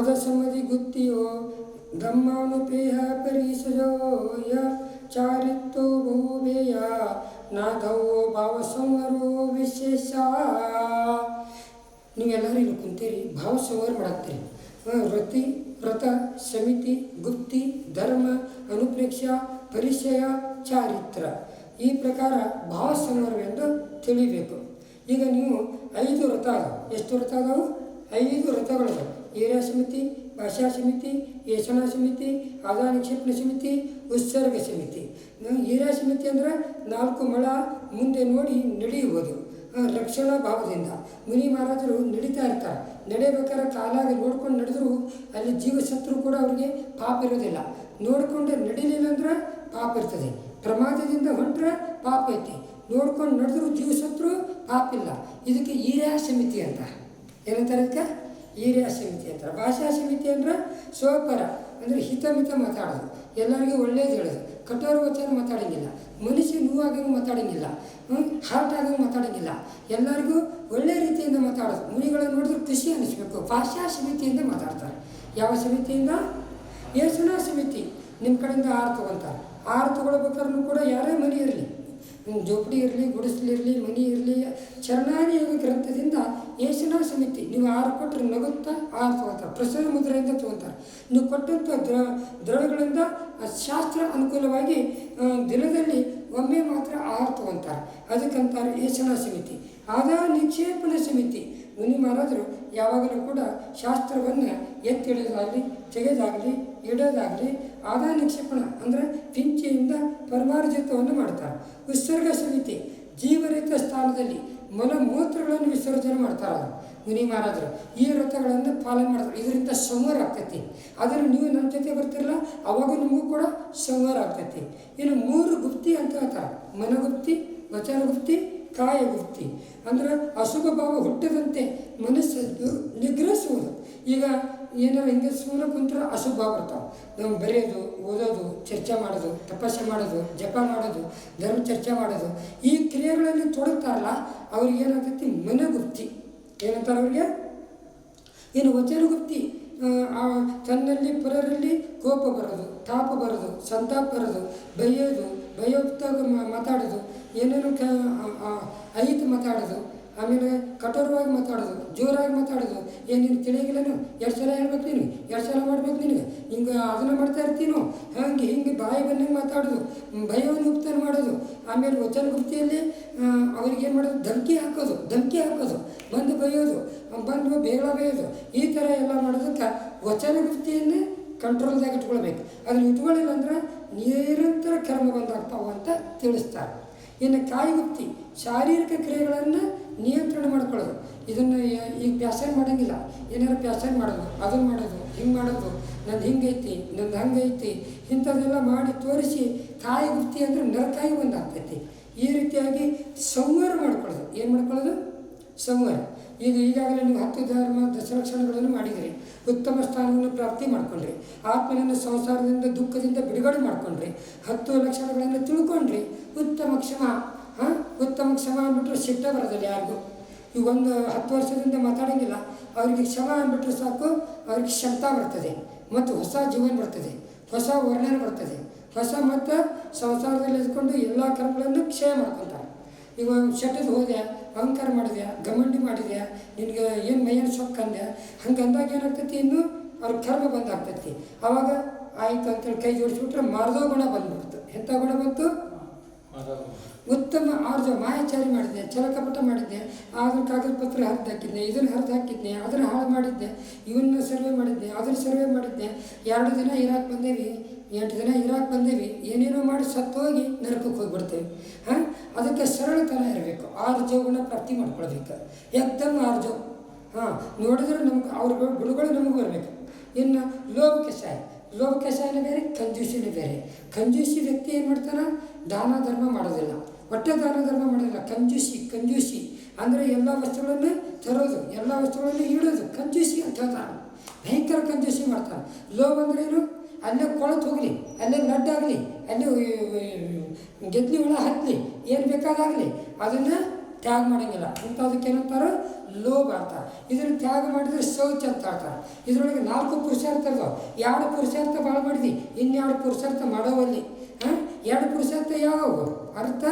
ಸಮಧಿ ಗುತ್ತಿಯೋ ಬ್ರಹ್ಮಾನುಪೇಯ ಪರೀಸಜೋ ಯ ಚಾರಿತ್ತೋ ಬಹುಬೇಯ ನಾದವೋ ಭಾವ ಸಂವರೋ ವಿಶೇಷ. ನೀವೆಲ್ಲರೂ ಇಲ್ಲಿ ಕುಂತೀರಿ, ಭಾವ ಮಾಡತ್ತೀರಿ ವೃತ್ತಿ ವ್ರತ ಸಮಿತಿ ಗುಪ್ತಿ ಧರ್ಮ, ಅನುಪ್ರೇಕ್ಷ ಪರಿಚಯ ಚಾರಿತ್ರ. ಈ ಪ್ರಕಾರ ಭಾವ ಸಂವರವೆಂದು ತಿಳಿಬೇಕು. ಈಗ ನೀವು ಐದು ವ್ರತ ಎಷ್ಟು ವ್ರತ ಅದಾವು ಐದು ವ್ರತಗಳಿವೆ ಏರಿಯಾ ಸಮಿತಿ, ಭಾಷಾ ಸಮಿತಿ ಯೇಷಣಾ ಸಮಿತಿ, ಆದಾಯ ನಿಕ್ಷೇಪಣ ಸಮಿತಿ, ಉತ್ಸರ್ಗ ಸಮಿತಿ. ಏರಿಯಾ ಸಮಿತಿ ಅಂದ್ರೆ ನಾಲ್ಕು ಮಳ ಮುಂದೆ ನೋಡಿ ನಡೆಯುವುದು. ರಕ್ಷಣಾ ಭಾವದಿಂದ. ಮುನಿ ಮಹಾರಾಜರು ನಡೀತಾ ಇರ್ತಾರೆ. ನಡೆಯಬೇಕಾದ್ರೆ ಕಾಲಾಗಿ ನೋಡ್ಕೊಂಡು ನಡೆದ್ರು ಅಲ್ಲಿ ಜೀವ ಸತ್ರು ಕೂಡ ಅವರಿಗೆ ಪಾಪ ಇರೋದಿಲ್ಲ. ನೋಡಿಕೊಂಡು ನಡಿಲಿಲ್ಲ ಅಂದ್ರೆ ಪಾಪ ಇರ್ತದೆ. ಪ್ರಮಾದದಿಂದ ಹೊಂಟ್ರೆ ಪಾಪ ಐತಿ. ನೋಡ್ಕೊಂಡು ನಡೆದ್ರು ಜೀವ ಸತ್ರು ಪಾಪ ಇಲ್ಲ. ಇದಕ್ಕೆ ಈರ್ಯಾ ಸಮಿತಿ ಅಂತ. ಏನಂತಾರೆ ಇದಕ್ಕೆ? ಈರ್ಯಾ ಸಮಿತಿ ಅಂತಾರೆ ಭಾಷಾ ಸಮಿತಿ ಅಂದ್ರೆ ಸ್ವಪರ ಅಂದರೆ ಹಿತಮಿತ ಮಾತಾಡೋದು. ಎಲ್ಲರಿಗೂ ಒಳ್ಳೇದು ಹೇಳೋದು. ಕಠೋರ ವಚನ ಮಾತಾಡೋಂಗಿಲ್ಲ. ಮನುಷ್ಯ ನೋವಾಗಂಗೆ ಮಾತಾಡೋಂಗಿಲ್ಲ. ಹಾರ್ಟ್ ಆಗಂಗೆ ಮಾತಾಡೋಂಗಿಲ್ಲ. ಎಲ್ಲರಿಗೂ ಒಳ್ಳೆ ರೀತಿಯಿಂದ ಮಾತಾಡೋದು. ಮುನಿಗಳನ್ನು ನೋಡಿದ್ರೆ ಖುಷಿ ಅನಿಸ್ಬೇಕು. ಭಾಷಾ ಸಮಿತಿಯಿಂದ ಮಾತಾಡ್ತಾರೆ. ಯಾವ ಸಮಿತಿಯಿಂದ ಯೇಸುನಾ ಸಮಿತಿ ನಿಮ್ಮ ಕಡೆಯಿಂದ ಆರು ತೊಗೊತಾರೆ. ಆರು ತೊಗೊಳ್ಬೇಕಾದ್ರೂ ಕೂಡ ಯಾರೇ ಮನೆ ಇರಲಿ ಜೋಪಡಿ ಇರಲಿ ಗುಡಿಸ್ಲಿರಲಿ ಮನಿ ಇರಲಿ ಚರಣಾನಿ ಯೋಗ ಗ್ರಂಥದಿಂದ ಯೇಸುನಾ ಸಮಿತಿ, ನೀವು ಆರು ಕೊಟ್ಟರೆ ನಗುತ್ತಾ, ಆರು ತೊಗೊತಾರೆ. ಪ್ರಸನ್ನ ಮುದ್ರೆಯಿಂದ ತೊಗೊತಾರೆ. ನೀವು ಕೊಟ್ಟಂಥ ದ್ರ, ದ್ರವ್ಯಗಳಿಂದ ಶಾಸ್ತ್ರ ಅನುಕೂಲವಾಗಿ ದಿನದಲ್ಲಿ ಒಮ್ಮೆ ಮಾತ್ರ ಆಹಾರ ತೊಗೊತಾರೆ. ಅದಕ್ಕಂತಾರೆ ಯೇಸುನಾ ಸಮಿತಿ. ಆದಾಯ ನಿಕ್ಷೇಪಣ ಸಮಿತಿ. ಮುನಿ ಮಹಾರಾಜರು ಯಾವಾಗಲೂ ಕೂಡ ಶಾಸ್ತ್ರವನ್ನು ಎತ್ತಿಡೋದಾಗಲಿ ತೆಗೆದಾಗಲಿ, ಇಡೋದಾಗಲಿ ಆದಾಯ ನಿಕ್ಷೇಪಣ ಅಂದರೆ ಪಿಂಚೆಯಿಂದ ಪರಮಾರ್ಜಿತವನ್ನು ಮಾಡ್ತಾರೆ. ಉತ್ಸರ್ಗ ಸಮಿತಿ ಜೀವರಹಿತ ಸ್ಥಾನದಲ್ಲಿ ಮಲ ಮೂತ್ರಗಳನ್ನು ವಿಸರ್ಜನೆ ಮಾಡ್ತಾರೆ ಮುನಿ ಮಹಾರಾಜರು ಈ ವ್ರತಗಳನ್ನು ಪಾಲನೆ ಮಾಡ್ತಾರೆ ಇದರಿಂದ ಸಂಹಾರ ಆಗ್ತೈತಿ. ಆದರೆ ನೀವು ನನ್ನ ಜೊತೆ ಬರ್ತಿರಲ್ಲ, ಅವಾಗ ನಿಮಗೂ ಕೂಡ ಸಂವಾರ ಆಗ್ತೈತಿ. ಇನ್ನು ಮೂರು ಗುಪ್ತಿ ಅಂತ ಹೇಳ್ತಾರೆ. ಮನಗುಪ್ತಿ, ವಚನಗುಪ್ತಿ ಕಾಯಗುಪ್ತಿ ಅಂದ್ರೆ ಅಶುಭ ಭಾವ ಹುಟ್ಟದಂತೆ ಮನಸ್ಸು ನಿಗ್ರಹಿಸುವುದು. ಈಗ ಏನಾರು ಹಿಂಗೆ ಸುಮ್ಮನೆ ಕುಂತ್ರೆ ಅಶುಭ ಭಾವ ಬರ್ತಾವೆ. ನಾವು ಬರೆಯೋದು, ಓದೋದು, ಚರ್ಚೆ ಮಾಡೋದು, ತಪಸ್ಸೆ ಮಾಡೋದು, ಜಪ ಮಾಡೋದು, ಧರ್ಮ ಚರ್ಚೆ ಮಾಡೋದು, ಈ ಕ್ರಿಯೆಗಳಲ್ಲಿ ತೊಡಗ್ತಾರಲ್ಲ, ಅವ್ರಿಗೆ ಏನಾಗ್ತೈತಿ? ಮನಗುಪ್ತಿ ಏನಂತಾರೆ ಅವ್ರಿಗೆ? ಏನು ವಚನಗುಪ್ತಿ ವೃತ್ತಿ? ಆ ತನ್ನಲ್ಲಿ ಪರರಲ್ಲಿ ಕೋಪ ಬರೋದು, ತಾಪ ಬರೋದು, ಸಂತಾಪ ಬರೋದು, ಬೈಯೋದು ಭಯೋಕ್ತ ಮಾತಾಡೋದು ಏನೇನು ಕ ಐತಿ ಮಾತಾಡೋದು, ಆಮೇಲೆ ಕಠೋರವಾಗಿ ಮಾತಾಡೋದು, ಜೋರಾಗಿ ಮಾತಾಡೋದು. ಏನೇನು ನೀನು? ತಿಳಿಯಾಗಿಲ್ಲನು ಎರಡು ಸಲ ಹೇಳ್ಬೇಕು ನೀನು? ಎರಡು ಸಲ ಮಾಡ್ಬೇಕು ನಿನಗೆ ಹಿಂಗೆ ಅದನ್ನು ಮಾಡ್ತಾ ಇರ್ತೀನೋ ಹಾಗೆ ಹಿಂಗೆ ಬಾಯಿ ಬಂದಂಗೆ ಮಾತಾಡೋದು ಭಯವನ್ನು ಉಪ್ತಾನ ಮಾಡೋದು. ಆಮೇಲೆ ವಚನ ಗುಪ್ತಿಯಲ್ಲಿ ಅವ್ರಿಗೆ ಏನು ಮಾಡೋದು? ಧಮಕಿ ಹಾಕೋದು ಧಮಕಿ ಹಾಕೋದು. ಬಂದು ಬೈಯೋದು, ಬಂದು ಬೇಗ ಬೈಯೋದು. ಈ ಥರ ಎಲ್ಲ ಮಾಡೋದಕ್ಕೆ ವಚನ ಗುಪ್ತಿಯನ್ನೇ ಕಂಟ್ರೋಲ್ದಾಗ ಇಟ್ಕೊಳ್ಬೇಕು. ಅದನ್ನು ಇಟ್ಕೊಳ್ಳಿಲ್ಲ ಅಂದ್ರೆ ನಿರಂತರ ಕರ್ಮ ಬಂದಾಗ್ತಾವ ಅಂತ ತಿಳಿಸ್ತಾರೆ. ಇನ್ನು ಕಾಯಿಗುಪ್ತಿ ಶಾರೀರಿಕ ಕ್ರಿಯೆಗಳನ್ನು ನಿಯಂತ್ರಣ ಮಾಡ್ಕೊಳ್ಳೋದು. ಇದನ್ನು ಈಗ ಪ್ಯಾಸನ್ ಮಾಡೋಂಗಿಲ್ಲ. ಏನಾರು ಪ್ಯಾಸನ್ ಮಾಡೋದು ಅದನ್ನು ಮಾಡೋದು, ಹಿಂಗೆ ಮಾಡೋದು, ನಂದು ಹಿಂಗೈತಿ ನಂದು ಹಂಗೈತಿ ಇಂಥದ್ದೆಲ್ಲ ಮಾಡಿ ತೋರಿಸಿ ಕಾಯಿಗುಪ್ತಿ ಅಂದರೆ ನರಕಾಯಿ ಆಗ್ತೈತಿ. ಈ ರೀತಿಯಾಗಿ ಸಂವಾರ ಮಾಡ್ಕೊಳ್ಳೋದು. ಏನು ಮಾಡ್ಕೊಳ್ಳೋದು? ಸಂಹಾರ. ಈಗ ಈಗಾಗಲೇ ನೀವು ಹತ್ತು ಧರ್ಮ, ದಶಲಕ್ಷಣಗಳನ್ನು ಮಾಡಿದಿರಿ. ಉತ್ತಮ ಸ್ಥಾನವನ್ನು ಪ್ರಾಪ್ತಿ ಮಾಡಿಕೊಂಡ್ರಿ. ಆತ್ಮನನ್ನು ಸಂಸಾರದಿಂದ, ದುಃಖದಿಂದ ಬಿಡುಗಡೆ ಮಾಡ್ಕೊಂಡ್ರಿ. ಹತ್ತು ಲಕ್ಷಣಗಳನ್ನು ತಿಳ್ಕೊಂಡ್ರಿ. ಉತ್ತಮ ಕ್ಷಮ, ಹಾಂ? ಉತ್ತಮ ಕ್ಷಮ ಅಂದ್ಬಿಟ್ರೆ ಸಿಟ್ಟ ಬರೋದಿಲ್ಲ ಯಾರಿಗೂ. ಈಗ ಒಂದು ಹತ್ತು ವರ್ಷದಿಂದ ಮಾತಾಡೋಂಗಿಲ್ಲ. ಅವರಿಗೆ ಕ್ಷಮ ಅಂದ್ಬಿಟ್ರೆ ಸಾಕು, ಅವ್ರಿಗೆ ಕ್ಷಮತಾ ಬರ್ತದೆ. ಮತ್ತು ಹೊಸ ಜೀವನ ಬರ್ತದೆ. ಹೊಸ ವರ್ಣನೆ ಬರ್ತದೆ. ಹೊಸ ಮತ್ತು ಸಂಸಾರದಲ್ಲಿ ಇದ್ಕೊಂಡು ಎಲ್ಲ ಕರ್ಮಗಳನ್ನು ಕ್ಷಯ ಮಾಡ್ಕೊತಾರೆ. ಈಗ ಶಟಲ್ ಹೋದೆ ಅಹಂಕಾರ ಮಾಡಿದೆ ಗಮಂಡಿ ಮಾಡಿದೆ ನಿನಗೆ ಏನು ಮೈಯನ್ನು ಸೊಕ್ಕ ಹಂಗಂದಾಗ ಹಂಗೆ ಏನಾಗ್ತೈತಿ ಇನ್ನು? ಅವ್ರ ಕರ್ಮ ಬಂದಾಗ್ತೈತಿ ಆವಾಗ ಆಯಿತು ಅಂತೇಳಿ ಕೈ ಜೋಡಿಸ್ಬಿಟ್ರೆ ಮಾರ್ದೋ ಗುಣ ಬಂದ್ಬಿಡ್ತು ಎಂಥ ಗುಣ ಬಂತು? ಉತ್ತಮ ಆರ್ಜ, ಮಾಯಾಚಾರಿ ಮಾಡಿದ್ದೆ, ಚಲಕಪಟ ಮಾಡಿದ್ದೆ ಅದನ್ನ ಕಾಗದ ಪತ್ರ ಹರಿದು ಹಾಕಿದ್ದೆ ಇದನ್ನು ಹರಿದು ಹಾಕಿದ್ದೆ ಅದನ್ನು ಹಾಳು ಮಾಡಿದ್ದೆ, ಇವನ್ನ ಸರ್ವೆ ಮಾಡಿದ್ದೆ, ಅದನ್ನು ಸರ್ವೆ ಮಾಡಿದ್ದೆ. ಎರಡು ದಿನ ಇರಾಕ್ ಬಂದೇವಿ, ಎಂಟು ದಿನ ಇರಾಕ್ ಬಂದೇವಿ. ಏನೇನೋ ಮಾಡಿ ಸತ್ತೋಗಿ ಹೋಗಿ ನರಕಕ್ಕೆ ಹೋಗ್ಬಿಡ್ತೇವೆ ಸರಳ ಸರಳತನ ಇರಬೇಕು. ಆರು ಜೋಗನ ಪ್ರಾಪ್ತಿ ಮಾಡ್ಕೊಳ್ಬೇಕು. ಎಕ್ದಮ್ ಆರ್ಜೋ. ಹಾಂ, ನೋಡಿದ್ರೆ ನಮ್ಗೆ ಅವ್ರ ಗುಣಗಳು ನಮಗೂ ಬರಬೇಕು ಇನ್ನು ಲೋಭ ಕಷಾಯ ಲೋಭ ಕಷಾಯನೇ ಬೇರೆ ಕಂಜೂಸಿನ ಬೇರೆ. ಕಂಜೂಸಿ ವ್ಯಕ್ತಿ ಏನು ಮಾಡ್ತಾನೆ? ದಾನ ಧರ್ಮ ಮಾಡೋದಿಲ್ಲ. ಒಟ್ಟೆ ದಾನ ಧರ್ಮ ಮಾಡೋದಿಲ್ಲ. ಕಂಜೂಸಿ ಕಂಜೂಸಿ ಅಂದರೆ ಎಲ್ಲ ವಸ್ತುಗಳನ್ನು ತರೋದು, ಎಲ್ಲ ವಸ್ತುಗಳನ್ನು ಇಡೋದು. ಕಂಜೂಸಿ ಅಂತ ಹೇಳ್ತಾನೆ. ಭಯಂಕರ ಕಂಜೂಸಿ ಮಾಡ್ತಾನೆ. ಲೋಭ ಅಂದ್ರೇನು ಅಲ್ಲೇ ಕೊಳತು ಹೋಗಲಿ, ಅಲ್ಲೇ ಲಡ್ಡಾಗಲಿ, ಅಲ್ಲೇ ಗೆದ್ಲಿ ಹುಳ ಹತ್ತಲಿ ಏನು ಬೇಕಾದಾಗಲಿ ಅದನ್ನು ತ್ಯಾಗ ಮಾಡೋಂಗಿಲ್ಲ. ಇಂಥದಕ್ಕೆ ಏನಂತಾರೆ? ಲೋಭ ಅಂತ. ಇದನ್ನು ತ್ಯಾಗ ಮಾಡಿದ್ರೆ ಶೌಚ ಅಂತ ಹೇಳ್ತಾರೆ ಇದರೊಳಗೆ ನಾಲ್ಕು ಪುರುಷಾರ್ಥ ಇರ್ತಾವೆ. ಎರಡು ಪುರುಷಾರ್ಥ ಭಾಳ ಮಾಡಿದ್ವಿ ಇನ್ನೆರಡು ಪುರುಷಾರ್ಥ ಮಾಡೋವಲ್ಲಿ. ಹಾಂ? ಎರಡು ಪುರುಷಾರ್ಥ ಯಾವ ಅರ್ಥ?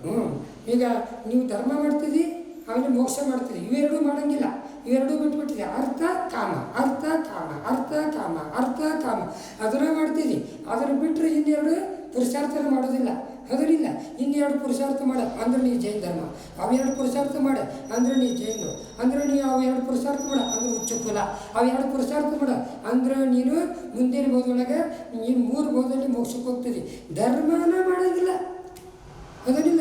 ಹ್ಞೂ ಈಗ ನೀವು ಧರ್ಮ ಮಾಡ್ತಿದ್ದಿ ಆಮೇಲೆ ಮೋಕ್ಷ ಮಾಡ್ತೀರಿ ಇವೆರಡೂ ಮಾಡೋಂಗಿಲ್ಲ. ಇವೆರಡೂ ಬಿಟ್ಬಿಟ್ಟಿದೆ. ಅರ್ಥ, ಕಾಮ. ಅರ್ಥ ಕಾಮ. ಅರ್ಥ ಕಾಮ. ಅರ್ಥ, ಕಾಮ. ಅದರ ಮಾಡ್ತಿದ್ದಿ ಅದನ್ನು ಬಿಟ್ಟರೆ ಇನ್ನೆರಡು ಪುರುಷಾರ್ಥನ ಮಾಡೋದಿಲ್ಲ. ಅದರಿಂದ ಇನ್ನೆರಡು ಪುರುಷಾರ್ಥ ಮಾಡ. ಅಂದ್ರೆ ನೀ ಜೈನ್ ಧರ್ಮ. ಅವೆರಡು ಪುರುಷಾರ್ಥ ಮಾಡ. ಅಂದ್ರೆ ನೀ ಜೈನರು. ಅಂದ್ರೆ ನೀವು ಅವೆರಡು ಪುರುಷಾರ್ಥ ಮಾಡ. ಅಂದ್ರೆ ಉಚ್ಚ ಕುಲ. ಅವೆರಡು ಪುರುಷಾರ್ಥ ಮಾಡ. ಅಂದ್ರೆ ನೀನು ಮುಂದಿನ ಬೋಧೊಳಗೆ ನೀನು ಮೂರು ಬೋಧಲ್ಲಿ ಮೋಕ್ಷಕ್ಕೆ ಹೋಗ್ತಿದ್ದಿ ಧರ್ಮನ ಮಾಡೋದಿಲ್ಲ. ಅದನ್ನಿಲ್ಲ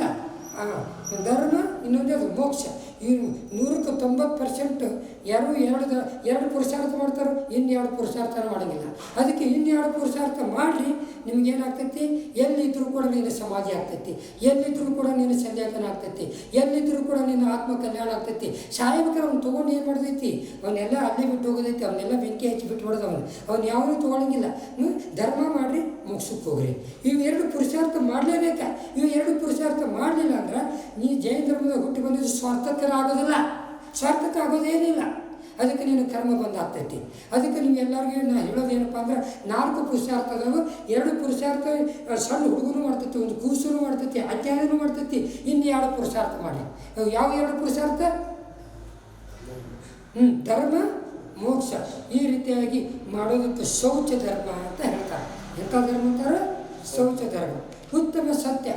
ಧರ್ಮ ಇನ್ನೊಂದು ಮೋಕ್ಷ. ಈ ನೂರಕ್ಕೆ ತೊಂಬತ್ತು ಪರ್ಸೆಂಟ್ ಎರಡು ಎರಡು ಎರಡು ಪುರುಷಾರ್ಥ ಮಾಡ್ತಾರೋ ಇನ್ನೆರಡು ಪುರುಷಾರ್ಥನೂ ಮಾಡೋಂಗಿಲ್ಲ. ಅದಕ್ಕೆ ಇನ್ನೆರಡು ಪುರುಷಾರ್ಥ ಮಾಡಿರಿ ನಿಮಗೇನಾಗ್ತೈತಿ ಎಲ್ಲಿದ್ದರೂ ಕೂಡ ನಿನ್ನ ಸಮಾಧಿ ಆಗ್ತೈತಿ. ಎಲ್ಲಿದ್ದರೂ ಕೂಡ ನಿನ್ನ ಸಂಧ್ಯಾತನ ಆಗ್ತೈತಿ. ಎಲ್ಲಿದ್ದರೂ ಕೂಡ ನಿನ್ನ ಆತ್ಮ ಕಲ್ಯಾಣ ಆಗ್ತೈತಿ. ಸಾಯಬೇಕಾರೆ ಅವ್ನು ತೊಗೊಂಡು ಏನು ಮಾಡ್ತೈತಿ ಅವನ್ನೆಲ್ಲ ಅಲ್ಲೇ ಬಿಟ್ಟು ಹೋಗೋದೈತಿ. ಅವನ್ನೆಲ್ಲ ಬೆಂಕಿ ಹಚ್ಚಿ ಬಿಟ್ಟು ಹೊಡೆದ ಅವನು ಅವ್ನು ಯಾವನೂ ತೊಗೊಳಂಗಿಲ್ಲ? ಧರ್ಮ ಮಾಡಿರಿ ಮುಗಿಸಕ್ಕೆ ಹೋಗ್ರಿ. ಇವು ಎರಡು ಪುರುಷಾರ್ಥ ಮಾಡಲೇಬೇಕಾ. ಇವು ಎರಡು ಪುರುಷಾರ್ಥ ಮಾಡಲಿಲ್ಲ ಅಂದ್ರೆ ನೀ ಜೈನ ಧರ್ಮದಾಗ ಹುಟ್ಟಿ ಬಂದಿದ್ದು ಸ್ವಾರ್ಥಕರ ಆಗೋದಿಲ್ಲ. ಸ್ವಾರ್ಥಕ ಆಗೋದೇನಿಲ್ಲ ಅದಕ್ಕೆ ನೀನು ಕರ್ಮ ಬಂದಾಗ್ತೈತಿ. ಅದಕ್ಕೆ ನೀವು ಎಲ್ಲರಿಗೂ ನಾನು ಹೇಳೋದೇನಪ್ಪ ಅಂದ್ರೆ, ನಾಲ್ಕು ಪುರುಷಾರ್ಥ ಅದಾವು ಎರಡು ಪುರುಷಾರ್ಥ ಸಣ್ಣ ಹುಡುಗರು ಮಾಡ್ತೈತಿ, ಒಂದು ಕೂಸರು ಮಾಡ್ತೈತಿ, ಅಜ್ಞಾನನೂ ಮಾಡ್ತೈತಿ. ಇನ್ನು ಎರಡು ಪುರುಷಾರ್ಥ ಮಾಡಿ. ಯಾವ ಎರಡು ಪುರುಷಾರ್ಥ? ಹ್ಞೂ ಧರ್ಮ, ಮೋಕ್ಷ. ಈ ರೀತಿಯಾಗಿ ಮಾಡೋದಕ್ಕೆ ಶೌಚ ಧರ್ಮ ಅಂತ ಹೇಳ್ತಾರೆ. ಎಂಥ ಧರ್ಮ ಅಂತಾರೆ? ಶೌಚ ಧರ್ಮ ಉತ್ತಮ ಸತ್ಯ.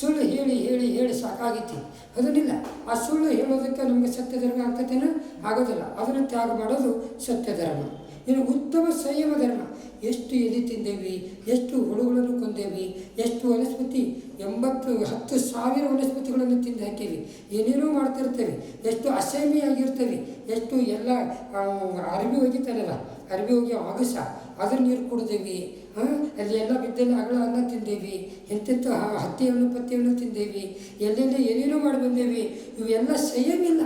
ಸುಳ್ಳು ಹೇಳಿ ಹೇಳಿ ಹೇಳಿ ಸಾಕಾಗಿತ್ತು. ಅದನ್ನಿಲ್ಲ. ಆ ಸುಳ್ಳು ಹೇಳೋದಕ್ಕೆ ನಮಗೆ ಸತ್ಯ ಧರ್ಮ ಆಗ್ತೈತೇನೋ? ಆಗೋದಿಲ್ಲ. ಅದನ್ನು ತ್ಯಾಗ ಮಾಡೋದು ಸತ್ಯ ಧರ್ಮ ಇನ್ನು ಉತ್ತಮ ಸಂಯಮ ಧರ್ಮ ಎಷ್ಟು ಎಲೆ ತಿಂದೇವಿ, ಎಷ್ಟು ಹುಳುಗಳನ್ನು ಕೊಂದೇವಿ, ಎಷ್ಟು ವನಸ್ಪತಿ, ಎಂಬತ್ತು, ಹತ್ತು ಸಾವಿರ ವನಸ್ಪತಿಗಳನ್ನು ತಿಂದು ಹಾಕೀವಿ. ಏನೇನೋ ಮಾಡ್ತಿರ್ತೇವೆ, ಎಷ್ಟು ಅಸಹ್ಯಾಗಿರ್ತೇವೆ ಎಷ್ಟು ಎಲ್ಲ ಅರಬಿ ಒಗಿತಾರಲ್ಲ ಅರಬಿ ಹೋಗಿ ಆಗಸ, ಅದ್ರ ನೀರು ಕುಡ್ದೇವಿ ಅಲ್ಲಿ ಎಲ್ಲ ಬಿದ್ದಲ್ಲಿ ಅಗಳ ಅನ್ನ ತಿಂದೇವಿ, ಎಂತೆಂಥ ಹತ್ತಿ ಹಣ್ಣು ಪತ್ತಿ ಹಣ್ಣು ತಿಂದೇವಿ, ಎಲ್ಲೆಲ್ಲ ಏನೇನೋ ಮಾಡಿ ಬಂದೇವಿ, ಇವೆಲ್ಲ ಸಂಯಮಿಲ್ಲ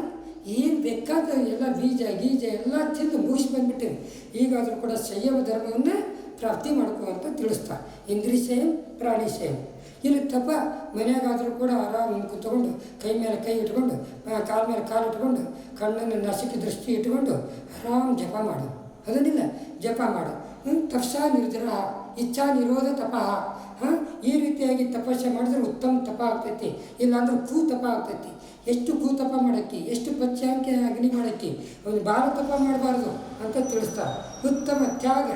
ಏನು ಬೇಕಾದ ಎಲ್ಲ ಬೀಜ, ಗೀಜ ಎಲ್ಲ ತಿಂದು ಮುಗಿಸಿ ಬಂದ್ಬಿಟ್ಟೇವೆ ಈಗಾದರೂ ಕೂಡ ಸಂಯಮ ಧರ್ಮವನ್ನೇ ಪ್ರಾಪ್ತಿ ಮಾಡ್ಕೋ ಅಂತ ತಿಳಿಸ್ತಾರೆ ಇಂದ್ರಿ ಸೇಮ್ ಪ್ರಾಣಿ ಸೇಮ್ ಇಲ್ಲಿ ತಪ, ಮನೆಯಾಗಾದರೂ ಕೂಡ ಆರಾಮ ಕೂತ್ಕೊಂಡು, ಕೈ ಮೇಲೆ ಕೈ ಇಟ್ಕೊಂಡು ಕಾಲ ಮೇಲೆ ಕಾಲು ಇಟ್ಕೊಂಡು, ಕಣ್ಣನ್ನು ನಸಿಕ ದೃಷ್ಟಿ ಇಟ್ಕೊಂಡು ಆರಾಮ್ ಜಪ ಮಾಡು. ಅದನ್ನಿಲ್ಲ, ಜಪ ಮಾಡು. ತಪ್ಸಾ ನಿರ್ಧಾರ, ಇಚ್ಛಾ ನಿರೋಧ ತಪ. ಈ ರೀತಿಯಾಗಿ ತಪಸ್ಸೆ ಮಾಡಿದ್ರೆ ಉತ್ತಮ ತಪ ಆಗ್ತೈತಿ. ಇಲ್ಲಾಂದ್ರೆ ಕೂ ತಪ ಆಗ್ತೈತಿ. ಎಷ್ಟು ಕೂ ತಪ ಮಾಡಕ್ಕೆ, ಎಷ್ಟು ಪಚ್ಚಾಂಕೆ ಅಗ್ನಿ ಮಾಡಕ್ಕೆ, ಒಂದು ಬಾಲ ತಪ ಮಾಡಬಾರ್ದು ಅಂತ ತಿಳಿಸ್ತಾರೆ ಉತ್ತಮ ತ್ಯಾಗ.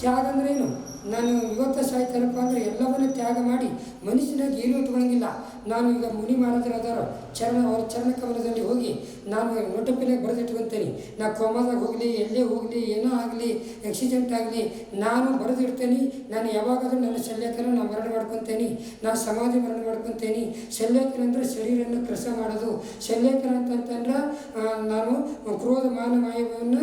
ತ್ಯಾಗ ಅಂದ್ರೆ ಏನು? ನಾನು ಇವತ್ತು ಸಾಯ್ತಾರಪ್ಪ ಅಂದರೆ ಎಲ್ಲವನ್ನೂ ತ್ಯಾಗ ಮಾಡಿ ಮನುಷ್ಯನಾಗಿ ಏನೂ ಇಟ್ಕೊಳಂಗಿಲ್ಲ ನಾನು ಈಗ ಮುನಿ ಮಹಾರಾಜರಾದವರು. ಚರಣ ಅವ್ರ ಚರಣ ಕಮಲದಲ್ಲಿ ಹೋಗಿ ನಾನು ನೋಟಪಿನಾಗ ಬರೆದಿಟ್ಕೊತೇನೆ. ನಾ ಕೋಮಾದಾಗ ಹೋಗಲಿ, ಎಲ್ಲೇ ಹೋಗಲಿ, ಏನೋ ಆಗಲಿ ಆಕ್ಸಿಡೆಂಟ್ ಆಗಲಿ, ನಾನು ಬರೆದಿಡ್ತೇನೆ. ನಾನು ಯಾವಾಗಾದರೂ ನನ್ನ ಶಲ್ಯಕರ ನಾನು ಮರಣ ಮಾಡ್ಕೊತೇನೆ. ನಾನು ಸಮಾಧಿ ಮರಣ ಮಾಡ್ಕೊತೇನೆ. ಶಲ್ಯಕರ ಅಂದರೆ ಶರೀರವನ್ನು ಕ್ರಸ ಮಾಡೋದು. ಶಲ್ಯಕರ ಅಂತಂತಂದ್ರೆ ನಾನು ಕ್ರೋಧ ಮಾನ ಮಾಯವನ್ನು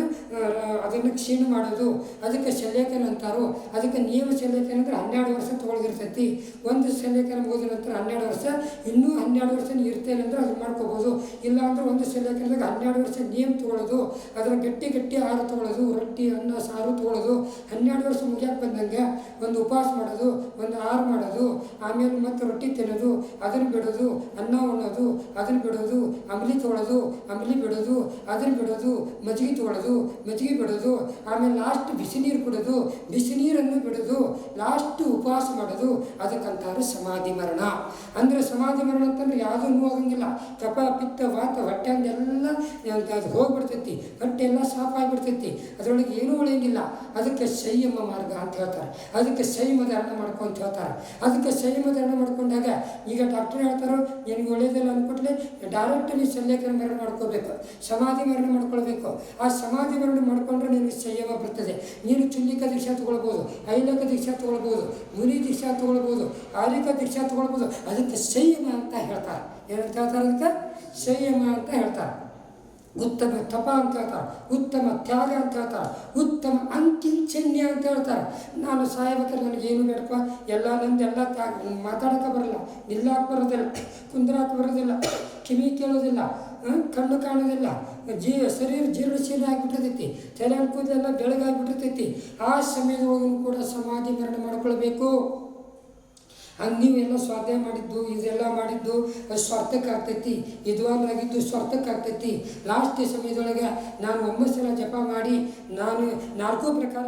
ಅದನ್ನು ಕ್ಷೀಣ ಮಾಡೋದು. ಅದಕ್ಕೆ ಶಲ್ಯಕರ ಅಂತಾರೋ. ಅದಕ್ಕೆ ನಿಯಮ ಶಲ್ಯಕರ ಅಂದರೆ ಹನ್ನೆರಡು ವರ್ಷ ತೊಗೊಳ್ದಿರ್ತೈತಿ. ಒಂದು ಶಲ್ಯಕನ ಮುಗಿದ ನಂತರ ಹನ್ನೆರಡು ವರ್ಷ, ಇನ್ನೂ ಹನ್ನೆರಡು ವರ್ಷ ಇರ್ತೇನೆ ಅಂದ್ರೆ ಅದು ಮಾಡ್ಕೋಬೋದು. ಇಲ್ಲ ಅಂದರೆ ಒಂದು ಸಲಕ್ಕೆ ಹನ್ನೆರಡು ವರ್ಷ ನಿಯಮ ತೊಗೊಳ್ಳೋದು ಅದರ ಗಟ್ಟಿ ಗಟ್ಟಿ ಆಹಾರ ತೊಗೊಳ್ಳೋದು ರೊಟ್ಟಿ, ಅನ್ನ, ಸಾರು ತೊಗೊಳ್ಳೋದು ಹನ್ನೆರಡು ವರ್ಷ ಮುಗಿಯಕ್ಕೆ ಬಂದಂಗೆ ಒಂದು ಉಪವಾಸ ಮಾಡೋದು, ಒಂದು ಆರು ಮಾಡೋದು, ಆಮೇಲೆ ಮತ್ತೆ ರೊಟ್ಟಿ ತಿನ್ನೋದು, ಅದನ್ನು ಬಿಡೋದು, ಅನ್ನ ಉಣ್ಣೋದು, ಅದನ್ನು ಬಿಡೋದು, ಅಂಬಲಿ ತೊಗೊಳೋದು, ಅಂಬಲಿ ಬಿಡೋದು, ಅದನ್ನು ಬಿಡೋದು, ಮಜ್ಜಿಗೆ ತೊಗೊಳೋದು, ಮಜ್ಜಿಗೆ ಬಿಡೋದು, ಆಮೇಲೆ ಲಾಸ್ಟ್ ಬಿಸಿ ನೀರು ಕುಡೋದು ಬಿಸಿ ನೀರನ್ನು ಬಿಡೋದು ಲಾಸ್ಟ್ ಉಪವಾಸ ಮಾಡೋದು, ಅದಕ್ಕಂತಾರೆ ಸಮಾಧಿ ಮರಣ. ಅಂದರೆ ಸಮಾಧಿ ಮರಣ ಅಂತಂದ್ರೆ ಯಾವುದೂ ನೋವಾಗಂಗಿಲ್ಲ. ಕಫ ಪಿತ್ತ ವಾತ ಹೊಟ್ಟೆ ಅಂದೆಲ್ಲ ಅದು ಹೋಗ್ಬಿಡ್ತೈತಿ. ಹೊಟ್ಟೆ ಎಲ್ಲ ಸಾಫ್ ಆಗಿಬಿಡ್ತೈತಿ ಅದರೊಳಗೆ ಏನೂ ಉಳಿಯಂಗಿಲ್ಲ. ಅದಕ್ಕೆ ಸಂಯಮ ಮಾರ್ಗ ಅಂತ ಹೇಳ್ತಾರೆ. ಅದಕ್ಕೆ ಸಂಯಮದ ಅರ್ಣ ಮಾಡ್ಕೊಂತ ಹೇಳ್ತಾರೆ. ಅದಕ್ಕೆ ಸಂಯಮದ ಅರ್ಣ ಮಾಡ್ಕೊಂಡಾಗ ಈಗ ಡಾಕ್ಟರ್ ಹೇಳ್ತಾರೋ, ನಿನಗೆ ಒಳ್ಳೆಯದಲ್ಲ ಅಂದ್ಕೊಟ್ಲೆ ಡೈರೆಕ್ಟ್ ನೀವು ಸಲ್ಯಕರ ಮರಣ ಮಾಡ್ಕೋಬೇಕು. ಸಮಾಧಿ ಮರಣ ಮಾಡ್ಕೊಳ್ಬೇಕು. ಆ ಸಮಾಧಿ ಮರಣ ಮಾಡ್ಕೊಂಡ್ರೆ ನಿನಗೆ ಸಂಯಮ ಬರ್ತದೆ. ನೀನು ಚುಲ್ಲಿಕ ದೀಕ್ಷಾ ತಗೊಳ್ಬೋದು ಐಲಕ ದೀಕ್ಷಾ ತೊಗೊಳ್ಬೋದು, ಮುನಿ ದೀಕ್ಷಾ ತೊಗೊಳ್ಬೋದು, ಆಲಿಕ ದೀಕ್ಷಾ ತೊಗೊಳ್ಬೋದು. ಅದಕ್ಕೆ ಸಂಯಮ ಅಂತ ಹೇಳ್ತಾರೆ. ಏನಂತ ಹೇಳ್ತಾರೆ ಅದಕ್ಕೆ ಸಂಯಮ ಅಂತ ಹೇಳ್ತಾರೆ. ಉತ್ತಮ ತಪ ಅಂತ ಹೇಳ್ತಾರೆ, ಉತ್ತಮ ತ್ಯಾಗ ಅಂತ ಹೇಳ್ತಾರೆ, ಉತ್ತಮ ಅಂಕಿಂಚನ್ಯ ಅಂತ ಹೇಳ್ತಾರೆ. ನಾನು ಸಾಯಬೇಕಾದ್ರೆ ನನಗೇನು ಬೇಡಪ್ಪ? ಎಲ್ಲ ನಂದು ಎಲ್ಲ ತ್ಯಾಗ. ಮಾತಾಡೋಕೆ ಬರಲ್ಲ. ನಿಲ್ಲಕ್ಕೆ ಬರೋದಿಲ್ಲ. ಕುಂದ್ರಾಕ್ ಬರೋದಿಲ್ಲ. ಕಿವಿ ಕೇಳೋದಿಲ್ಲ. ಕಣ್ಣು ಕಾಣೋದಿಲ್ಲ. ಜೀ, ಶರೀರ ಜೀರ್ಣಶೀಲ ಆಗಿಬಿಟ್ಟಿರ್ತೈತಿ. ತಲೆ ಕೂದಲೆಲ್ಲ ಬೆಳಗಾಗಿಬಿಟ್ಟಿರ್ತೈತಿ. ಆ ಸಮಯದೊಳಗೂ ಕೂಡ ಸಮಾಧಿ ಮರಣ ಮಾಡ್ಕೊಳ್ಬೇಕು. ಹಂಗೆ ನೀವೆಲ್ಲ ಸ್ವಾಧ್ಯಾಯ ಮಾಡಿದ್ದು, ಇದೆಲ್ಲ ಮಾಡಿದ್ದು ಸ್ವಾರ್ಥಕ್ಕಾಗ್ತೈತಿ ಸ್ವಾರ್ಥಕ್ಕೆ ಆಗ್ತೈತಿ, ವಿದ್ವಾನ್ರಾಗಿದ್ದು ಸ್ವಾರ್ಥಕ್ಕೆ ಆಗ್ತೈತಿ. ಲಾಸ್ಟ್ ಸಮಯದೊಳಗೆ ನಾನು ಒಂಬತ್ತು ಸಲ ಜಪ ಮಾಡಿ, ನಾನು ನಾಲ್ಕು ಪ್ರಕಾರ